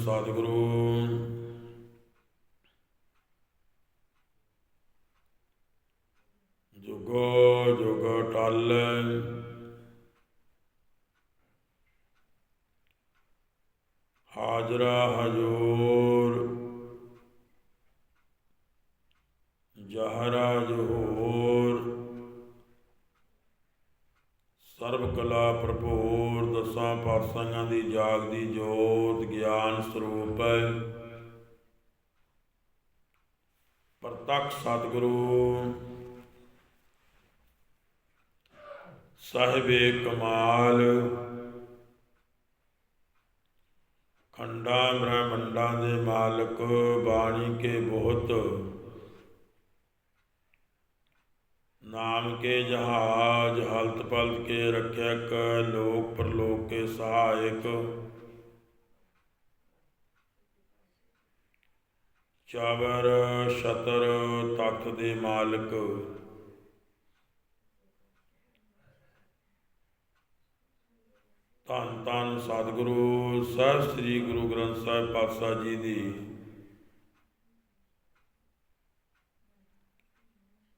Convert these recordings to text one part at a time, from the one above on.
ਸਤਿਗੁਰੂ। ਜੁਗੋ ਜੁਗ ਟਾਲੇ। ਹਾਜ਼ਰਾ ਹਜੂਰ। ਜਹਰਾ ਜਹੂਰ। ਸਰਬ ਕਲਾ ਭਰਪੂਰ। ਦਸਾਂ ਪਾਤਸ਼ਾਹਾਂ ਦੀ ਜਾਗਦੀ ਜੋਤ ਗਿਆਨ ਸਰੂਪ ਪ੍ਰਤੱਖ ਸਤਿਗੁਰੂ, ਸਾਹਿਬੇ ਕਮਾਲ, ਖੰਡਾ ਬ੍ਰਹਮੰਡਾਂ ਦੇ ਮਾਲਕ, ਬਾਣੀ ਕੇ ਬਹੁਤ ਨਾਮ ਕੇ ਜਹਾਜ ਹਲਤ ਪਲਤ ਕੇ ਰੱਖਿਅਕ, ਲੋਕ ਪਰਲੋਕ ਕੇ ਸਹਾਇਕ। ਚਾਵਰ ਛਤਰ ਤਖਤ ਦੇ ਮਾਲਕ। ਧੰਨ ਧੰਨ ਸਤਿਗੁਰੂ, ਸਾਹਿਬ ਸ੍ਰੀ ਗੁਰੂ ਗ੍ਰੰਥ ਸਾਹਿਬ ਪਾਤਸ਼ਾਹ ਜੀ ਦੀ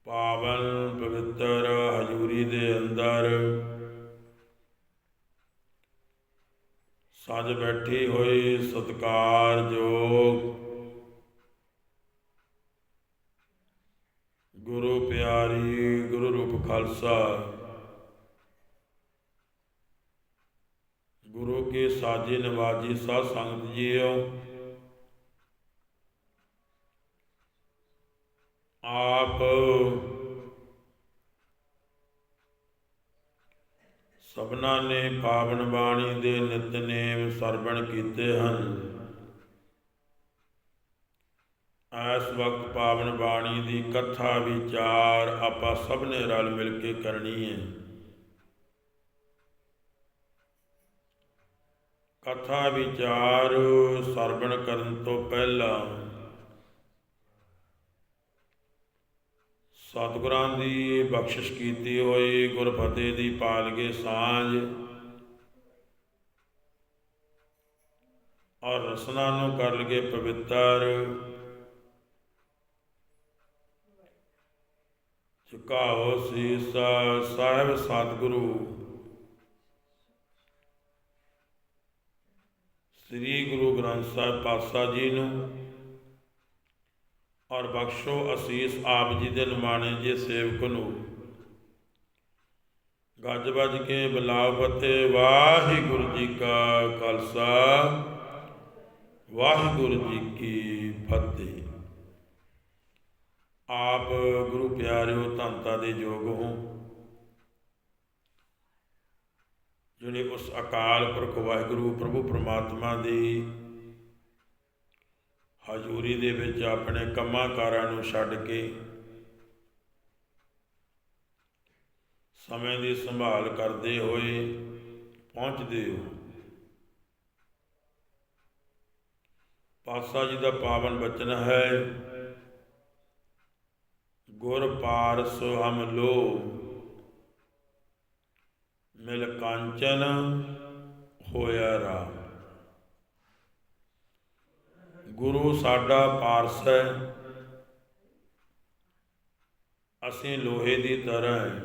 ਪਾਵਨ ਪਵਿੱਤਰ ਹਜੂਰੀ ਦੇ ਅੰਦਰ ਸਜ ਬੈਠੀ ਹੋਈ ਸਤਿਕਾਰਯੋਗ ਗੁਰੂ ਪਿਆਰੀ ਗੁਰੂ ਰੂਪ ਖਾਲਸਾ, ਗੁਰੂ ਕੇ ਸਾਜੇ ਨਵਾਜੀ ਸਾਧ ਸੰਗਤ ਜੀਓ। ਆਪ। ਸਭਨਾ ਨੇ ਪਾਵਨ ਬਾਣੀ ਦੇ ਨਿਤਨੇਮ ਸਰਵਣ ਕੀਤੇ ਹਨ। ਇਸ ਵਕਤ ਪਾਵਨ ਬਾਣੀ ਦੀ ਕਥਾ, ਵਿਚਾਰ ਆਪਾਂ ਸਭ ਨੇ ਰਲ ਮਿਲ ਕੇ ਕਰਨੀ ਹੈ। ਕਥਾ, ਵਿਚਾਰ ਸਰਵਣ ਕਰਨ ਤੋਂ ਪਹਿਲਾਂ ਸਤਿਗੁਰਾਂ ਦੀ ਬਖਸ਼ਿਸ਼ ਕੀਤੀ ਹੋਈ, ਗੁਰਫਤਿਹ ਦੀ ਪਾਲਗੇ ਸਾਂਝ ਔਰ ਰਸਨਾ ਨੂੰ ਕਰ ਲਗੇ ਪਵਿੱਤਰ। ਝੁਕਾਓ ਸੀਸ ਸਾਹਿਬ ਸਤਿਗੁਰੂ। ਸ੍ਰੀ ਗੁਰੂ ਗ੍ਰੰਥ ਸਾਹਿਬ ਪਾਤਸ਼ਾਹ ਜੀ ਨੂੰ ਔਰ ਬਖਸ਼ੋ ਅਸੀਸ ਆਪ ਜੀ ਦੇ ਨਿਮਾਣੇ ਜੇ ਸੇਵਕ ਨੂੰ। ਗੱਜ ਵੱਜ ਕੇ ਬਲਾਵ ਫਤਿਹ ਵਾਹਿਗੁਰੂ ਜੀ ਕਾ ਖਾਲਸਾ, ਵਾਹਿਗੁਰੂ ਜੀ ਕੀ ਫਤਿਹ। ਆਪ ਗੁਰੂ ਪਿਆਰਿਓ ਧੰਤਾ ਦੇ ਯੋਗ ਹੋ। ਜਿਹੜੇ ਉਸ ਅਕਾਲ ਪੁਰਖ ਵਾਹਿਗੁਰੂ ਪ੍ਰਭੂ ਪ੍ਰਮਾਤਮਾ ਦੀ ਹਜ਼ੂਰੀ ਦੇ ਵਿੱਚ ਆਪਣੇ ਕੰਮਾਂ ਕਾਰਾਂ ਨੂੰ ਛੱਡ ਕੇ ਸਮੇਂ ਦੀ ਸੰਭਾਲ ਕਰਦੇ ਹੋਏ ਪਹੁੰਚਦੇ ਹੋ। ਪਾਤਸ਼ਾਹ ਜੀ ਦਾ ਪਾਵਨ ਬਚਨ ਹੈ, ਗੁਰ ਪਾਰਸ ਹਮ ਲੋ ਮਿਲ ਕਾਂਚਨ ਹੋਇਆ ਰਾਮ ਗੁਰੂ ਸਾਡਾ ਪਾਰਸ ਹੈ। ਅਸੀਂ ਲੋਹੇ ਦੀ ਤਰ੍ਹਾਂ ਹੈ।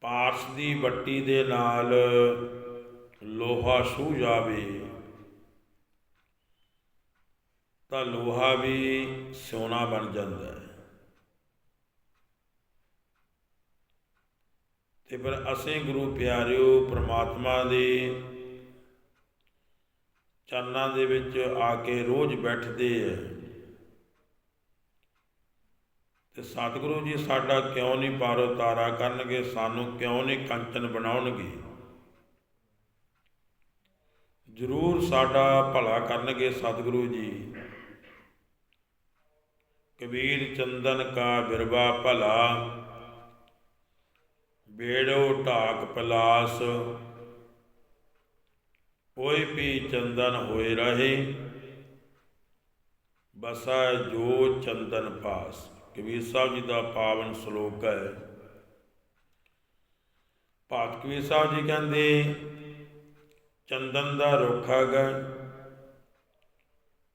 ਪਾਰਸ ਦੀ ਵੱਟੀ ਦੇ ਨਾਲ ਲੋਹਾ ਛੂ ਜਾਵੇ। ਤਾਂ ਲੋਹਾ ਵੀ ਸੋਨਾ ਬਣ ਜਾਂਦਾ ਹੈ। ਤੇ ਪਰ ਅਸੀਂ ਗੁਰੂ ਪਿਆਰਿਓ ਪ੍ਰਮਾਤਮਾ ਦੇ ਚਰਨਾਂ ਦੇ ਵਿੱਚ ਆ ਕੇ ਰੋਜ਼ ਬੈਠਦੇ ਐ। ਤੇ ਸਤਿਗੁਰੂ ਜੀ ਸਾਡਾ ਕਿਉਂ ਨਹੀਂ ਪਾਰੋ ਤਾਰਾ ਕਰਨਗੇ, ਸਾਨੂੰ ਕਿਉਂ ਨਹੀਂ ਕੰਚਨ ਬਣਾਉਣਗੇ? ਜ਼ਰੂਰ ਸਾਡਾ ਭਲਾ ਕਰਨਗੇ ਸਤਿਗੁਰੂ ਜੀ। ਕਬੀਰ ਚੰਦਨ ਕਾ ਬਿਰਵਾ ਭਲਾ, ਬੇੜੋ ਢਾਕ ਪਲਾਸ ਕੋਈ ਵੀ ਚੰਦਨ ਹੋਏ ਰਹੇ, ਬਸਾ ਜੋ ਚੰਦਨ ਪਾਸ ਕਬੀਰ ਸਾਹਿਬ ਜੀ ਦਾ ਪਾਵਨ ਸ਼ਲੋਕ ਹੈ। ਭਾਤ ਕਬੀਰ ਸਾਹਿਬ ਜੀ ਕਹਿੰਦੇ, ਚੰਦਨ ਦਾ ਰੁੱਖ ਹੈਗਾ,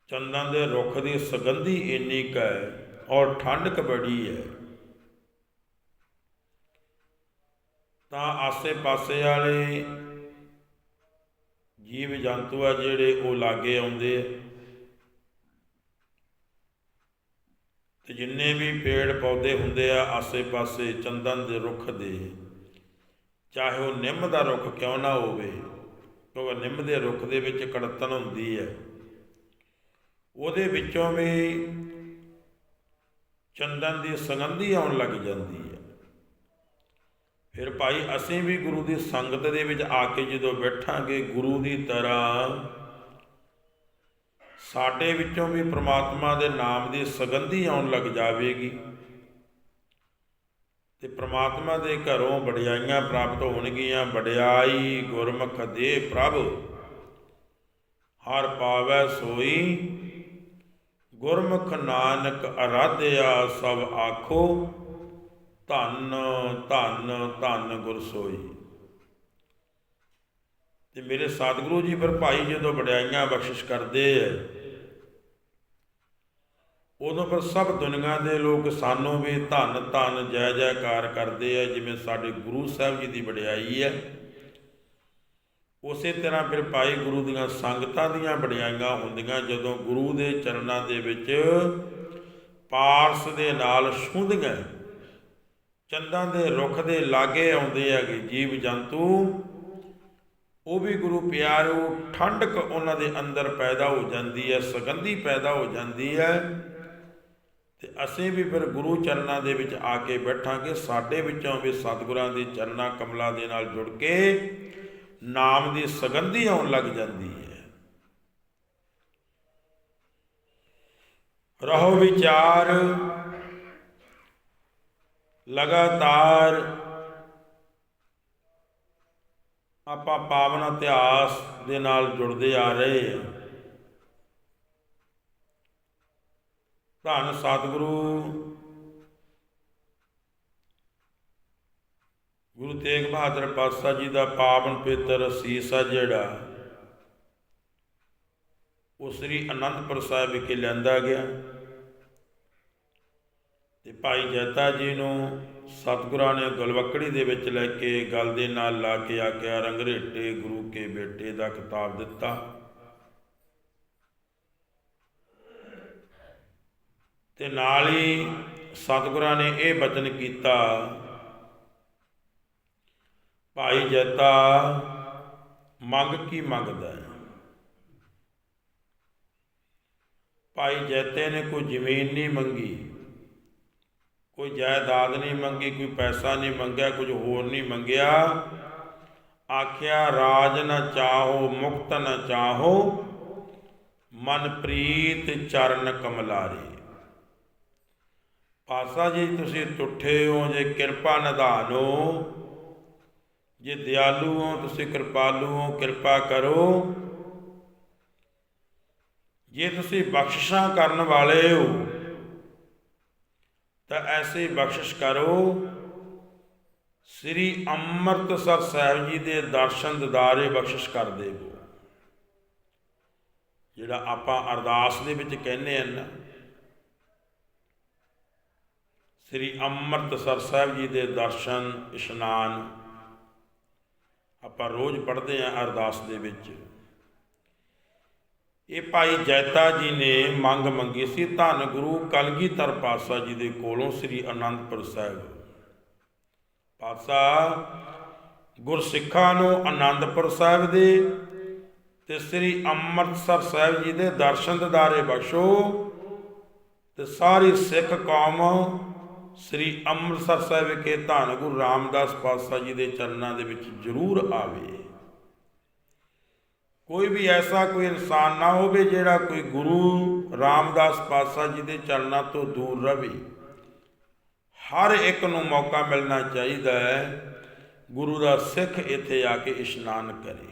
ਚੰਦਨ ਦੇ ਰੁੱਖ ਦੀ ਸੁਗੰਧੀ ਇੰਨੀ ਕੁ ਹੈ ਔਰ ਠੰਡਕ ਬੜੀ ਹੈ। ਤਾਂ ਆਸੇ-ਪਾਸੇ ਵਾਲੇ ਜੀਵ ਜੰਤੂ ਆ ਜਿਹੜੇ ਉਹ ਲਾਗੇ ਆਉਂਦੇ ਆ। ਤੇ ਜਿੰਨੇ ਵੀ ਪੇੜ ਪੌਦੇ ਹੁੰਦੇ ਆ, ਆਸੇ-ਪਾਸੇ ਚੰਦਨ ਦੇ ਰੁੱਖ ਦੇ, ਚਾਹੇ ਉਹ ਨਿੰਮ ਦਾ ਰੁੱਖ ਕਿਉਂ ਨਾ ਹੋਵੇ, ਕਿਉਂਕਿ ਨਿੰਮ ਦੇ ਰੁੱਖ ਦੇ ਵਿੱਚ ਕੜਤਨ ਹੁੰਦੀ ਹੈ ਉਹਦੇ ਵਿੱਚੋਂ ਵੀ ਚੰਦਨ ਦੀ ਸੁਗੰਧੀ ਆਉਣ ਲੱਗ ਜਾਂਦੀ ਫਿਰ ਭਾਈ ਅਸੀਂ ਵੀ ਗੁਰੂ ਦੀ ਸੰਗਤ ਦੇ ਵਿੱਚ ਆ ਕੇ ਜਦੋਂ ਬੈਠਾਂਗੇ, ਗੁਰੂ ਦੀ ਤਰ੍ਹਾਂ ਸਾਡੇ ਵਿੱਚੋਂ ਵੀ ਪ੍ਰਮਾਤਮਾ ਦੇ ਨਾਮ ਦੀ ਸੁਗੰਧੀ ਆਉਣ ਲੱਗ ਜਾਵੇਗੀ। ਤੇ ਪ੍ਰਮਾਤਮਾ ਦੇ ਘਰੋਂ ਵਡਿਆਈਆਂ ਪ੍ਰਾਪਤ ਹੋਣਗੀਆਂ। ਵਡਿਆਈ ਗੁਰਮੁਖ ਦੇ ਪ੍ਰਭ, ਹਰ ਪਾਵੈ ਸੋਈ। ਗੁਰਮੁਖ ਨਾਨਕ ਅਰਾਧਿਆ ਸਭ ਆਖੋ। ਧੰਨ ਧੰਨ ਧੰਨ ਗੁਰ ਸੋਈ। ਤੇ ਮੇਰੇ ਸਤਿਗੁਰੂ ਜੀ ਫਿਰ ਭਾਈ ਜਦੋਂ ਵਡਿਆਈਆਂ ਬਖਸ਼ਿਸ਼ ਕਰਦੇ ਐ, ਉਦੋਂ ਪਰ ਸਭ ਦੁਨੀਆ ਦੇ ਲੋਕ ਸਾਨੂੰ ਵੀ ਧੰਨ ਧੰਨ, ਜੈ, ਜੈਕਾਰ ਕਰਦੇ ਆ ਜਿਵੇਂ ਸਾਡੇ ਗੁਰੂ ਸਾਹਿਬ ਜੀ ਦੀ ਵਡਿਆਈ ਹੈ ਉਸੇ ਤਰ੍ਹਾਂ ਫਿਰ ਭਾਈ ਗੁਰੂ ਦੀਆਂ ਸੰਗਤਾਂ ਦੀਆਂ ਵਡਿਆਈਆਂ ਹੁੰਦੀਆਂ ਜਦੋਂ ਗੁਰੂ ਦੇ ਚਰਨਾਂ ਦੇ ਵਿੱਚ ਪਾਰਸ ਦੇ ਨਾਲ ਛੂੰਹਦੀਆਂ ਚੰਦਾਂ ਦੇ ਰੁੱਖ ਦੇ ਲਾਗੇ ਆਉਂਦੇ ਹੈਗੇ ਜੀਵ ਜੰਤੂ, ਉਹ ਵੀ ਗੁਰੂ ਪਿਆਰੋ, ਠੰਡਕ ਉਹਨਾਂ ਦੇ ਅੰਦਰ ਪੈਦਾ ਹੋ ਜਾਂਦੀ ਹੈ, ਸੁਗੰਧੀ ਪੈਦਾ ਹੋ ਜਾਂਦੀ ਹੈ। ਤੇ ਅਸੀਂ ਵੀ ਫਿਰ ਗੁਰੂ ਚਰਨਾਂ ਦੇ ਵਿੱਚ ਆ ਕੇ ਬੈਠਾਂਗੇ, ਸਾਡੇ ਵਿੱਚੋਂ ਵੀ ਸਤਿਗੁਰਾਂ ਦੇ ਚਰਨਾਂ ਕਮਲਾਂ ਦੇ ਨਾਲ ਜੁੜ ਕੇ ਨਾਮ ਦੀ ਸੁਗੰਧੀ ਆਉਣ ਲੱਗ ਜਾਂਦੀ ਹੈ। ਰਹੋ ਵਿਚਾਰ ਲਗਾਤਾਰ ਆਪਾਂ ਪਾਵਨ ਇਤਿਹਾਸ ਦੇ ਨਾਲ ਜੁੜਦੇ ਆ ਰਹੇ ਹਾਂ। ਧੰਨ ਸਤਿਗੁਰੂ, ਗੁਰੂ ਤੇਗ ਬਹਾਦਰ ਪਾਤਸ਼ਾਹ ਜੀ ਦਾ ਪਾਵਨ ਪਵਿੱਤਰ ਅਸੀਸ ਆ ਜਿਹੜਾ, ਉਹ ਸ੍ਰੀ ਅਨੰਦਪੁਰ ਸਾਹਿਬ ਵਿਖੇ ਲੈਂਦਾ ਗਿਆ। ਤੇ ਭਾਈ ਜੈਤਾ ਜੀ ਨੂੰ ਸਤਿਗੁਰਾਂ ਨੇ ਗਲਵਕੜੀ ਦੇ ਵਿੱਚ ਲੈ ਕੇ ਗਲ ਦੇ ਨਾਲ ਲਾ ਕੇ ਆਖਿਆ, ਰੰਗਰੇਟੇ ਗੁਰੂ ਕੇ ਬੇਟੇ ਦਾ ਕਿਤਾਬ ਦਿੱਤਾ। ਤੇ ਨਾਲ ਹੀ ਸਤਿਗੁਰਾਂ ਨੇ ਇਹ ਬਚਨ ਕੀਤਾ, ਭਾਈ ਜੈਤਾ ਮੰਗ ਕੀ ਮੰਗਦਾ ਹੈ? ਭਾਈ ਜੈਤੇ ਨੇ ਕੋਈ ਜ਼ਮੀਨ ਨਹੀਂ ਮੰਗੀ। ਕੋਈ ਜਾਇਦਾਦ ਨਹੀਂ ਮੰਗੀ, ਕੋਈ ਪੈਸਾ ਨਹੀਂ ਮੰਗਿਆ, ਕੁਝ ਹੋਰ ਨਹੀਂ ਮੰਗਿਆ। ਆਖਿਆ, ਰਾਜ ਨਾ ਚਾਹੋ, ਮੁਕਤ ਨਾ ਚਾਹੋ ਮਨ ਪ੍ਰੀਤ ਚਰਨ ਕਮਲਾਰੇ। ਪਾਸਾ ਜੀ, ਤੁਸੀਂ ਟੁੱਠੇ ਹੋ, ਜੇ ਕਿਰਪਾ ਨਿਧਾਨੋ, ਜੇ ਦਿਆਲੂ ਹੋ, ਤੁਸੀਂ ਕਿਰਪਾਲੂ ਹੋ, ਕਿਰਪਾ ਕਰੋ। ਜੇ ਤੁਸੀਂ ਬਖਸ਼ਿਸ਼ਾਂ ਕਰਨ ਵਾਲੇ ਹੋ ਤਾਂ ਐਸੇ ਬਖਸ਼ਿਸ਼ ਕਰੋ। ਸ੍ਰੀ ਅੰਮ੍ਰਿਤਸਰ ਸਾਹਿਬ ਜੀ ਦੇ ਦਰਸ਼ਨ ਦਿਦਾਰੇ ਬਖਸ਼ਿਸ਼ ਕਰ ਦੇਵੋ। ਜਿਹੜਾ ਆਪਾਂ ਅਰਦਾਸ ਦੇ ਵਿੱਚ ਕਹਿੰਦੇ ਆ ਨਾ, ਸ੍ਰੀ ਅੰਮ੍ਰਿਤਸਰ ਸਾਹਿਬ ਜੀ ਦੇ ਦਰਸ਼ਨ, ਇਸ਼ਨਾਨ, ਆਪਾਂ ਰੋਜ਼ ਪੜ੍ਹਦੇ ਆਂ ਅਰਦਾਸ ਦੇ ਵਿੱਚ। ਇਹ ਭਾਈ ਜੈਤਾ ਜੀ ਨੇ ਮੰਗ ਮੰਗੀ ਸੀ, ਧੰਨ ਗੁਰੂ ਕਲਗੀਧਰ ਪਾਤਸ਼ਾਹ ਜੀ ਦੇ ਕੋਲੋਂ ਸ੍ਰੀ ਅਨੰਦਪੁਰ ਸਾਹਿਬ। ਪਾਤਸ਼ਾਹ ਗੁਰਸਿੱਖਾਂ ਨੂੰ ਅਨੰਦਪੁਰ ਸਾਹਿਬ ਦੇ ਤੇ ਸ੍ਰੀ ਅੰਮ੍ਰਿਤਸਰ ਸਾਹਿਬ ਜੀ ਦੇ ਦਰਸ਼ਨ ਦਿਦਾਰੇ ਬਖਸ਼ੋ ਤੇ ਸਾਰੀ ਸਿੱਖ ਕੌਮ ਸ੍ਰੀ ਅੰਮ੍ਰਿਤਸਰ ਸਾਹਿਬ ਵਿਖੇ ਧੰਨ ਗੁਰੂ ਰਾਮਦਾਸ ਪਾਤਸ਼ਾਹ ਜੀ ਦੇ ਚਰਨਾਂ ਦੇ ਵਿੱਚ ਜ਼ਰੂਰ ਆਵੇ। ਕੋਈ ਵੀ ਐਸਾ ਕੋਈ ਇਨਸਾਨ ਨਾ ਹੋਵੇ ਜਿਹੜਾ ਕੋਈ ਗੁਰੂ ਰਾਮਦਾਸ ਪਾਤਸ਼ਾਹ ਜੀ ਦੇ ਚਰਨਾਂ ਤੋਂ ਦੂਰ ਰਹੇ ਹਰ ਇੱਕ ਨੂੰ ਮੌਕਾ ਮਿਲਣਾ ਚਾਹੀਦਾ ਹੈ, ਗੁਰੂ ਦਾ ਸਿੱਖ ਇੱਥੇ ਆ ਕੇ ਇਸ਼ਨਾਨ ਕਰੇ।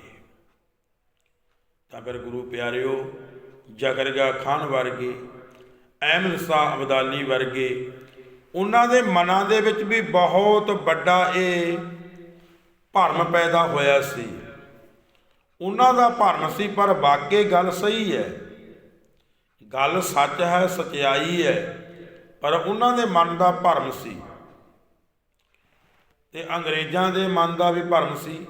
ਤਾਂ ਫਿਰ ਗੁਰੂ ਪਿਆਰਿਓ ਜਗਰਗਾ ਖਾਨ ਵਰਗੇ, ਅਹਿਮਦ ਸ਼ਾਹ ਅਬਦਾਲੀ ਵਰਗੇ, ਉਹਨਾਂ ਦੇ ਮਨਾਂ ਦੇ ਵਿੱਚ ਵੀ ਬਹੁਤ ਵੱਡਾ ਇਹ ਭਰਮ ਪੈਦਾ ਹੋਇਆ ਸੀ। ਉਹਨਾਂ ਦਾ ਭਰਮ ਸੀ, ਪਰ ਵਾਕਈ ਗੱਲ ਸਹੀ ਹੈ। ਗੱਲ ਸੱਚ ਹੈ ਸਚਾਈ ਹੈ, ਪਰ ਉਹਨਾਂ ਦੇ ਮਨ ਦਾ ਭਰਮ ਸੀ। ਤੇ ਅੰਗਰੇਜ਼ਾਂ ਦੇ ਮਨ ਦਾ ਵੀ ਭਰਮ ਸੀ।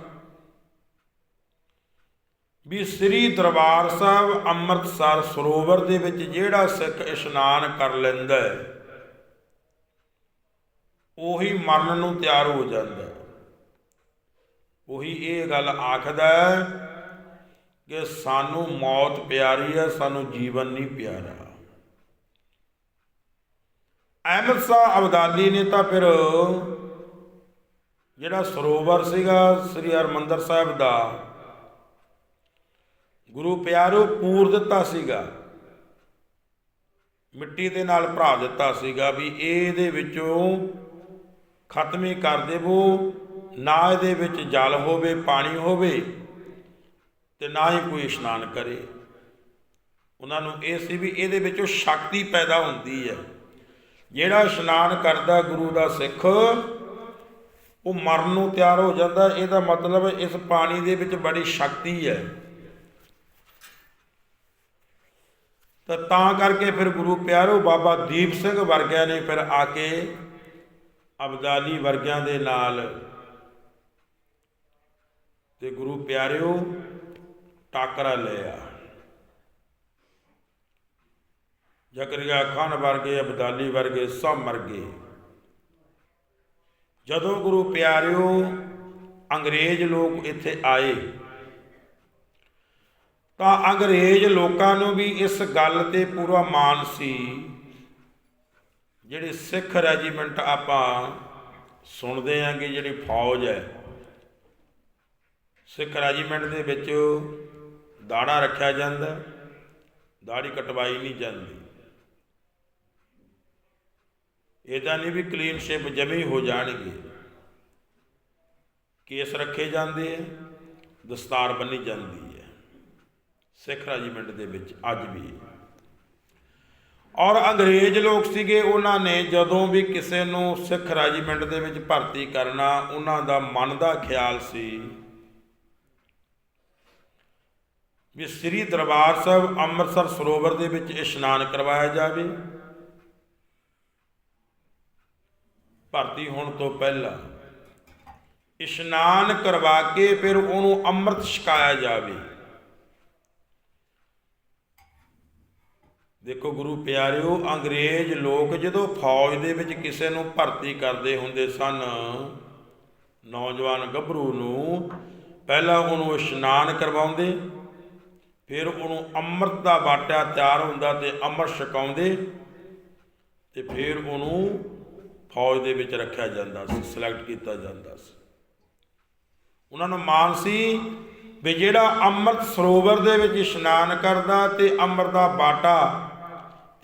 ਵੀ ਸ੍ਰੀ ਦਰਬਾਰ ਸਾਹਿਬ ਅੰਮ੍ਰਿਤਸਰ ਸਰੋਵਰ ਦੇ ਵਿੱਚ ਜਿਹੜਾ ਸਿੱਖ ਇਸ਼ਨਾਨ ਕਰ ਲੈਂਦਾ ਹੈ, ਉਹੀ ਮਰਨ ਨੂੰ ਤਿਆਰ ਹੋ ਜਾਂਦਾ ਉਹੀ ਇਹ ਗੱਲ ਆਖਦਾ ਕਿ ਸਾਨੂੰ ਮੌਤ ਪਿਆਰੀ ਹੈ, ਸਾਨੂੰ ਜੀਵਨ ਨਹੀਂ ਪਿਆਰਾ। ਅਹਿਮਦ ਸ਼ਾਹ ਅਬਦਾਲੀ ਨੇ ਤਾਂ ਫਿਰ ਜਿਹੜਾ ਸਰੋਵਰ ਸੀਗਾ ਸ੍ਰੀ ਹਰਮੰਦਰ ਸਾਹਿਬ ਦਾ, ਗੁਰੂ ਪਿਆਰੋ ਪੂਰ ਦਿੱਤਾ ਸੀਗਾ। ਮਿੱਟੀ ਦੇ ਨਾਲ ਭਰਾ ਦਿੱਤਾ ਸੀਗਾ ਵੀ ਇਹਦੇ ਵਿੱਚੋਂ ਖਤਮ ਹੀ ਕਰ ਦੇਵੋ, ਨਾ ਇਹਦੇ ਵਿੱਚ ਜਲ ਹੋਵੇ, ਪਾਣੀ ਹੋਵੇ। ਤੇ ਨਾ ਹੀ ਕੋਈ ਇਸ਼ਨਾਨ ਕਰੇ। ਉਹਨਾਂ ਨੂੰ ਇਹ ਸੀ ਵੀ ਇਹਦੇ ਵਿੱਚੋਂ ਸ਼ਕਤੀ ਪੈਦਾ ਹੁੰਦੀ ਹੈ। ਜਿਹੜਾ ਇਸ਼ਨਾਨ ਕਰਦਾ ਗੁਰੂ ਦਾ ਸਿੱਖ, ਉਹ ਮਰਨ ਨੂੰ ਤਿਆਰ ਹੋ ਜਾਂਦਾ। ਇਹਦਾ ਮਤਲਬ ਇਸ ਪਾਣੀ ਦੇ ਵਿੱਚ ਬੜੀ ਸ਼ਕਤੀ ਹੈ। ਤਾਂ ਤਾਂ ਕਰਕੇ ਫਿਰ ਗੁਰੂ ਪਿਆਰੋ ਬਾਬਾ ਦੀਪ ਸਿੰਘ ਵਰਗਿਆਂ ਨੇ ਫਿਰ ਆ ਕੇ ਅਬਦਾਲੀ ਵਰਗਿਆਂ ਦੇ ਨਾਲ ਤੇ ਗੁਰੂ ਪਿਆਰਿਓ ਟਾਕਰਾ ਲਿਆ ਜ਼ਕਰੀਆ ਖਾਨ ਵਰਗੇ, ਅਬਦਾਲੀ ਵਰਗੇ ਸਭ ਮਰ ਗਏ। ਜਦੋਂ ਗੁਰੂ ਪਿਆਰਿਓ ਅੰਗਰੇਜ਼ ਲੋਕ ਇੱਥੇ ਆਏ, ਤਾਂ ਅੰਗਰੇਜ਼ ਲੋਕਾਂ ਨੂੰ ਵੀ ਇਸ ਗੱਲ ਤੇ ਪੂਰਾ ਮਾਣ ਸੀ। ਜਿਹੜੇ ਸਿੱਖ ਰੈਜੀਮੈਂਟ ਆਪਾਂ ਸੁਣਦੇ ਆਂ ਕਿ ਜਿਹੜੀ ਫੌਜ ਹੈ, ਸਿੱਖ ਰੈਜੀਮੈਂਟ ਦੇ ਵਿੱਚ ਦਾੜਾ ਰੱਖਿਆ ਜਾਂਦਾ, ਦਾੜੀ ਕਟਵਾਈ ਨਹੀਂ ਜਾਂਦੀ। ਇਹਦਾ ਨਹੀਂ ਵੀ ਕਲੀਨ ਸ਼ੇਪ ਜਮੇ ਹੋ ਜਾਣਗੇ। ਕੇਸ ਰੱਖੇ ਜਾਂਦੇ ਆ, ਦਸਤਾਰ ਬੰਨੀ ਜਾਂਦੀ ਹੈ ਸਿੱਖ ਰੈਜੀਮੈਂਟ ਦੇ ਵਿੱਚ ਅੱਜ ਵੀ। ਔਰ ਅੰਗਰੇਜ਼ ਲੋਕ ਸੀਗੇ, ਉਹਨਾਂ ਨੇ ਜਦੋਂ ਵੀ ਕਿਸੇ ਨੂੰ ਸਿੱਖ ਰੈਜੀਮੈਂਟ ਦੇ ਵਿੱਚ ਭਰਤੀ ਕਰਨਾ, ਉਹਨਾਂ ਦਾ ਮਨ ਦਾ ਖਿਆਲ ਸੀ ਵੀ ਸ੍ਰੀ ਦਰਬਾਰ ਸਾਹਿਬ ਅੰਮ੍ਰਿਤਸਰ ਸਰੋਵਰ ਦੇ ਵਿੱਚ ਇਸ਼ਨਾਨ ਕਰਵਾਇਆ ਜਾਵੇ। ਭਰਤੀ ਹੋਣ ਤੋਂ ਪਹਿਲਾਂ ਇਸ਼ਨਾਨ ਕਰਵਾ ਕੇ ਫਿਰ ਉਹਨੂੰ ਅੰਮ੍ਰਿਤ ਛਕਾਇਆ ਜਾਵੇ। ਦੇਖੋ ਗੁਰੂ ਪਿਆਰਿਓ, ਅੰਗਰੇਜ਼ ਲੋਕ ਜਦੋਂ ਫੌਜ ਦੇ ਵਿੱਚ ਕਿਸੇ ਨੂੰ ਭਰਤੀ ਕਰਦੇ ਹੁੰਦੇ ਸਨ, ਨੌਜਵਾਨ ਗੱਭਰੂ ਨੂੰ ਪਹਿਲਾਂ ਉਹਨੂੰ ਇਸ਼ਨਾਨ ਕਰਵਾਉਂਦੇ ਫਿਰ ਉਹਨੂੰ ਅੰਮ੍ਰਿਤ ਦਾ ਬਾਟਾ ਤਿਆਰ ਹੁੰਦਾ ਤੇ ਅੰਮ੍ਰਿਤ ਛਕਾਉਂਦੇ ਤੇ ਫਿਰ ਉਹਨੂੰ ਫੌਜ ਦੇ ਵਿੱਚ ਰੱਖਿਆ ਜਾਂਦਾ ਸੀ ਸਿਲੈਕਟ ਕੀਤਾ ਜਾਂਦਾ ਸੀ। ਉਹਨਾਂ ਨੂੰ ਮਾਨ ਸੀ ਵੀ ਜਿਹੜਾ ਅੰਮ੍ਰਿਤ ਸਰੋਵਰ ਦੇ ਵਿੱਚ ਇਸ਼ਨਾਨ ਕਰਦਾ ਤੇ ਅੰਮ੍ਰਿਤ ਦਾ ਬਾਟਾ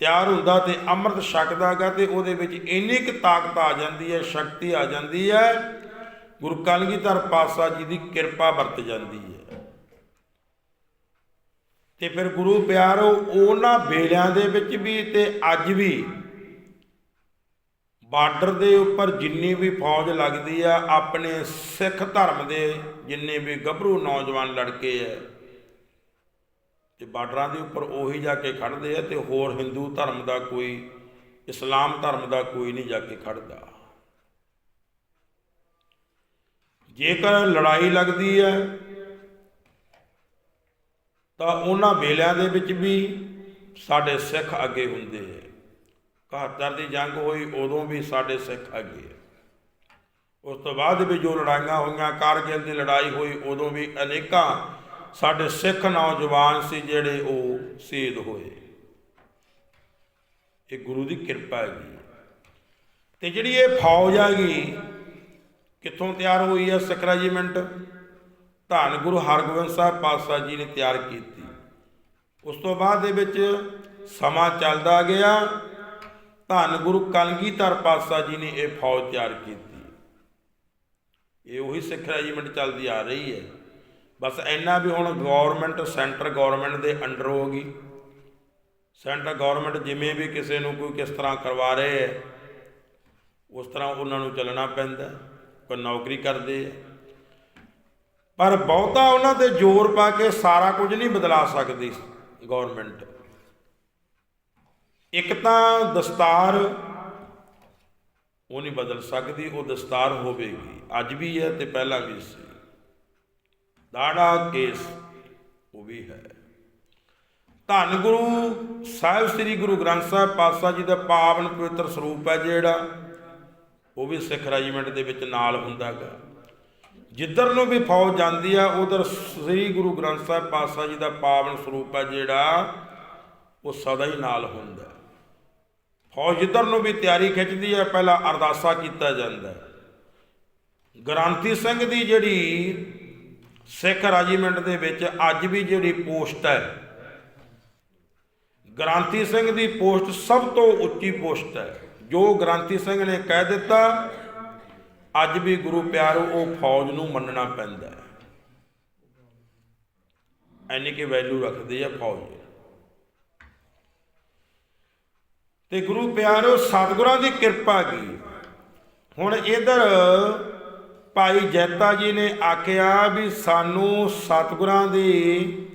ਤਿਆਰ ਹੁੰਦਾ ਤੇ ਅੰਮ੍ਰਿਤ ਛਕਦਾਗਾ ਤੇ ਉਹਦੇ ਵਿੱਚ ਇੰਨੀ ਕੁ ਤਾਕਤ ਆ ਜਾਂਦੀ ਹੈ, ਸ਼ਕਤੀ ਆ ਜਾਂਦੀ ਹੈ, ਗੁਰੂ ਕਲਗੀਧਰ ਪਾਤਸ਼ਾਹ ਜੀ ਦੀ ਕਿਰਪਾ ਵਰਤ ਜਾਂਦੀ ਹੈ। ਤੇ ਫਿਰ ਗੁਰੂ ਪਿਆਰੋ ਉਹਨਾਂ ਵੇਲਿਆਂ ਦੇ ਵਿੱਚ ਵੀ ਤੇ ਅੱਜ ਵੀ ਬਾਰਡਰ ਦੇ ਉੱਪਰ ਜਿੰਨੀ ਵੀ ਫੌਜ ਲੱਗਦੀ ਆ, ਆਪਣੇ ਸਿੱਖ ਧਰਮ ਦੇ ਜਿੰਨੇ ਵੀ ਗੱਭਰੂ ਨੌਜਵਾਨ ਲੜਕੇ ਐ ਤੇ ਬਾਰਡਰਾਂ ਦੇ ਉੱਪਰ ਉਹੀ ਜਾ ਕੇ ਖੜਦੇ ਆ ਤੇ ਹੋਰ ਹਿੰਦੂ ਧਰਮ ਦਾ ਕੋਈ, ਇਸਲਾਮ ਧਰਮ ਦਾ ਕੋਈ ਨਹੀਂ ਜਾ ਕੇ ਖੜਦਾ। ਜੇਕਰ ਲੜਾਈ ਲੱਗਦੀ ਹੈ ਤਾਂ ਉਹਨਾਂ ਵੇਲਿਆਂ ਦੇ ਵਿੱਚ ਵੀ ਸਾਡੇ ਸਿੱਖ ਅੱਗੇ ਹੁੰਦੇ ਹੈ 71 ਦੀ ਜੰਗ ਹੋਈ, ਉਦੋਂ ਵੀ ਸਾਡੇ ਸਿੱਖ ਅੱਗੇ ਉਸ ਤੋਂ ਬਾਅਦ ਵੀ ਜੋ ਲੜਾਈਆਂ ਹੋਈਆਂ, ਕਾਰਗਿਲ ਦੀ ਲੜਾਈ ਹੋਈ, ਉਦੋਂ ਵੀ ਅਨੇਕਾਂ ਸਾਡੇ ਸਿੱਖ ਨੌਜਵਾਨ ਸੀ ਜਿਹੜੇ ਉਹ ਸ਼ਹੀਦ ਹੋਏ। ਇਹ ਗੁਰੂ ਦੀ ਕਿਰਪਾ ਹੈਗੀ ਤੇ ਜਿਹੜੀ ਇਹ ਫੌਜ ਹੈਗੀ, ਕਿੱਥੋਂ ਤਿਆਰ ਹੋਈ ਹੈ ਸਿੱਖ ਰੈਜੀਮੈਂਟ? ਧੰਨ ਗੁਰੂ ਹਰਗੋਬਿੰਦ ਸਾਹਿਬ ਪਾਤਸ਼ਾਹ ਜੀ ਨੇ ਤਿਆਰ ਕੀਤੀ। ਉਸ ਤੋਂ ਬਾਅਦ ਦੇ ਵਿੱਚ ਸਮਾਂ ਚੱਲਦਾ ਗਿਆ। ਧੰਨ ਗੁਰੂ ਕਲਗੀਧਰ ਪਾਤਸ਼ਾਹ ਜੀ ਨੇ ਇਹ ਫੌਜ ਤਿਆਰ ਕੀਤੀ। ਇਹ ਉਹੀ ਸਿੱਖ ਰੈਜੀਮੈਂਟ ਚੱਲਦੀ ਆ ਰਹੀ ਹੈ। ਬਸ ਇੰਨਾ ਵੀ ਹੁਣ ਗਵਰਨਮੈਂਟ, ਸੈਂਟਰ ਗਵਰਨਮੈਂਟ ਦੇ ਅੰਡਰ ਹੋ ਗਈ। ਸੈਂਟਰ ਗਵਰਨਮੈਂਟ ਜਿਵੇਂ ਵੀ ਕਿਸੇ ਨੂੰ ਕੋਈ ਕਿਸ ਤਰ੍ਹਾਂ ਕਰਵਾ ਰਹੇ ਹੈ, ਉਸ ਤਰ੍ਹਾਂ ਉਹਨਾਂ ਨੂੰ ਚੱਲਣਾ ਪੈਂਦਾ। ਕੋਈ ਨੌਕਰੀ ਕਰਦੇ ਹੈ। ਪਰ ਬਹੁਤਾ ਉਹਨਾਂ ਤੇ ਜ਼ੋਰ ਪਾ ਕੇ ਸਾਰਾ ਕੁਝ ਨਹੀਂ ਬਦਲਾ ਸਕਦੀ ਗਵਰਨਮੈਂਟ ਇੱਕ ਤਾਂ ਦਸਤਾਰ ਉਹ ਨਹੀਂ ਬਦਲ ਸਕਦੀ, ਉਹ ਦਸਤਾਰ ਹੋਵੇਗੀ। ਅੱਜ ਵੀ ਹੈ ਤੇ ਪਹਿਲਾਂ ਵੀ ਸੀ। ਦਾੜਾ ਕੇਸ ਉਹ ਵੀ ਹੈ। ਧੰਨ ਗੁਰੂ ਸਾਹਿਬ ਸ੍ਰੀ ਗੁਰੂ ਗ੍ਰੰਥ ਸਾਹਿਬ ਪਾਤਸ਼ਾਹ ਜੀ ਦਾ ਪਾਵਨ ਪਵਿੱਤਰ ਸਰੂਪ ਹੈ ਜਿਹੜਾ, ਉਹ ਵੀ ਸਿੱਖ ਰੈਜੀਮੈਂਟ ਦੇ ਵਿੱਚ ਨਾਲ ਹੁੰਦਾਗਾ। ਜਿੱਧਰ ਨੂੰ ਵੀ ਫੌਜ ਜਾਂਦੀ ਆ, ਉਧਰ ਸ੍ਰੀ ਗੁਰੂ ਗ੍ਰੰਥ ਸਾਹਿਬ ਪਾਤਸ਼ਾਹ ਜੀ ਦਾ ਪਾਵਨ ਸਰੂਪ ਹੈ ਜਿਹੜਾ, ਉਹ ਸਦਾ ਹੀ ਨਾਲ ਹੁੰਦਾ ਫੌਜ ਜਿੱਧਰ ਨੂੰ ਵੀ ਤਿਆਰੀ ਖਿੱਚਦੀ ਹੈ ਪਹਿਲਾਂ ਅਰਦਾਸਾ ਕੀਤਾ ਜਾਂਦਾ ਹੈ। ਗ੍ਰਾਂਤੀ ਸਿੰਘ ਦੀ ਜਿਹੜੀ ਸਿੱਖ ਰੈਜੀਮੈਂਟ ਦੇ ਵਿੱਚ ਅੱਜ ਵੀ ਜਿਹੜੀ ਪੋਸਟ ਹੈ ਗ੍ਰਾਂਤੀ ਸਿੰਘ ਦੀ ਪੋਸਟ ਸਭ ਤੋਂ ਉੱਚੀ ਪੋਸਟ ਹੈ। ਜੋ ਗ੍ਰਾਂਤੀ ਸਿੰਘ ਨੇ ਕਹਿ ਦਿੱਤਾ ਅੱਜ ਵੀ ਗੁਰੂ ਪਿਆਰੋ, ਉਹ ਫੌਜ ਨੂੰ ਮੰਨਣਾ ਪੈਂਦਾ ਹੈ। ਐਨੀ ਕਿ ਵੈਲਿਊ ਰੱਖਦੀ ਹੈ ਫੌਜ। ਤੇ ਗੁਰੂ ਪਿਆਰੋ, ਸਤਿਗੁਰਾਂ ਦੀ ਕਿਰਪਾ ਕੀ? ਹੁਣ ਇਧਰ ਭਾਈ ਜੈਤਾ ਜੀ ਨੇ ਆਖਿਆ ਵੀ ਸਾਨੂੰ ਸਤਿਗੁਰਾਂ ਦੀ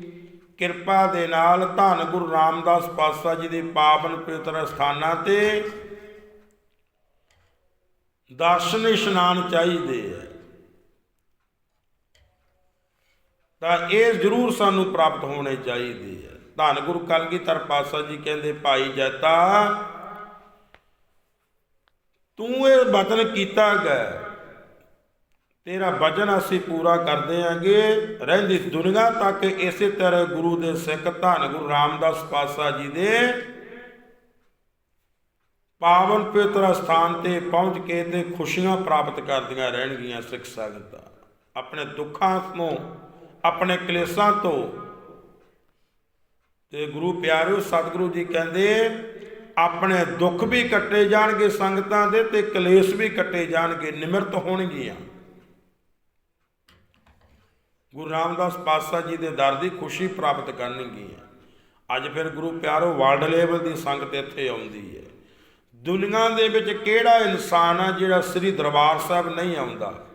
ਕਿਰਪਾ ਦੇ ਨਾਲ ਧੰਨ ਗੁਰੂ ਰਾਮਦਾਸ ਪਾਤਸ਼ਾਹ ਜੀ ਦੇ ਪਾਵਨ ਪਵਿੱਤਰ ਸਥਾਨਾਂ ਤੇ ਦਰਸ਼ਨ ਇਸ਼ਨਾਨ ਚਾਹੀਦੇ ਹੈ ਤਾਂ ਇਹ ਜ਼ਰੂਰ ਸਾਨੂੰ ਪ੍ਰਾਪਤ ਹੋਣੇ ਚਾਹੀਦੇ ਹੈ ਧੰਨ ਗੁਰੂ ਕਲਗੀਧਰ ਪਾਤਸ਼ਾਹ ਜੀ ਕਹਿੰਦੇ, ਭਾਈ ਜੈਤਾ ਤੂੰ ਇਹ ਵਚਨ ਕੀਤਾ ਗਾ। ਤੇਰਾ ਵਚਨ ਅਸੀਂ ਪੂਰਾ ਕਰਦੇ ਆਂਗੇ ਰਹਿੰਦੀ ਦੁਨੀਆ ਤੱਕ ਇਸੇ ਤਰ੍ਹਾਂ ਗੁਰੂ ਦੇ ਸਿੱਖ ਧੰਨ ਗੁਰੂ ਰਾਮਦਾਸ ਪਾਤਸ਼ਾਹ ਜੀ ਦੇ ਪਾਵਨ ਪਵਿੱਤਰ ਸਥਾਨ ਤੇ ਪਹੁੰਚ ਕੇ ਤੇ ਖੁਸ਼ੀਆਂ ਪ੍ਰਾਪਤ ਕਰਦੀਆਂ ਰਹਿਣਗੀਆਂ ਸਿੱਖ ਸੰਗਤਾਂ। ਆਪਣੇ ਦੁੱਖਾਂ ਤੋਂ, ਆਪਣੇ ਕਲੇਸ਼ਾਂ ਤੋਂ। ਤੇ ਗੁਰੂ ਪਿਆਰਿਓ, ਸਤਿਗੁਰੂ ਜੀ ਕਹਿੰਦੇ, ਆਪਣੇ ਦੁੱਖ ਵੀ ਕੱਟੇ ਜਾਣਗੇ ਸੰਗਤਾਂ ਦੇ ਤੇ ਕਲੇਸ਼ ਵੀ ਕੱਟੇ ਜਾਣਗੇ, ਨਿਮਰਤ ਹੋਣਗੀਆਂ। ਗੁਰੂ ਰਾਮਦਾਸ ਪਾਤਸ਼ਾਹ ਜੀ ਦੇ ਦਰ ਦੀ ਖੁਸ਼ੀ ਪ੍ਰਾਪਤ ਕਰਨਗੀਆਂ। ਅੱਜ ਫਿਰ ਗੁਰੂ ਪਿਆਰੋ ਵਰਲਡ ਲੈਵਲ ਦੀ ਸੰਗਤ ਇੱਥੇ ਆਉਂਦੀ ਹੈ। ਦੁਨੀਆ ਦੇ ਵਿੱਚ ਕਿਹੜਾ ਇਨਸਾਨ ਆ ਜਿਹੜਾ ਸ੍ਰੀ ਦਰਬਾਰ ਸਾਹਿਬ ਨਹੀਂ ਆਉਂਦਾ?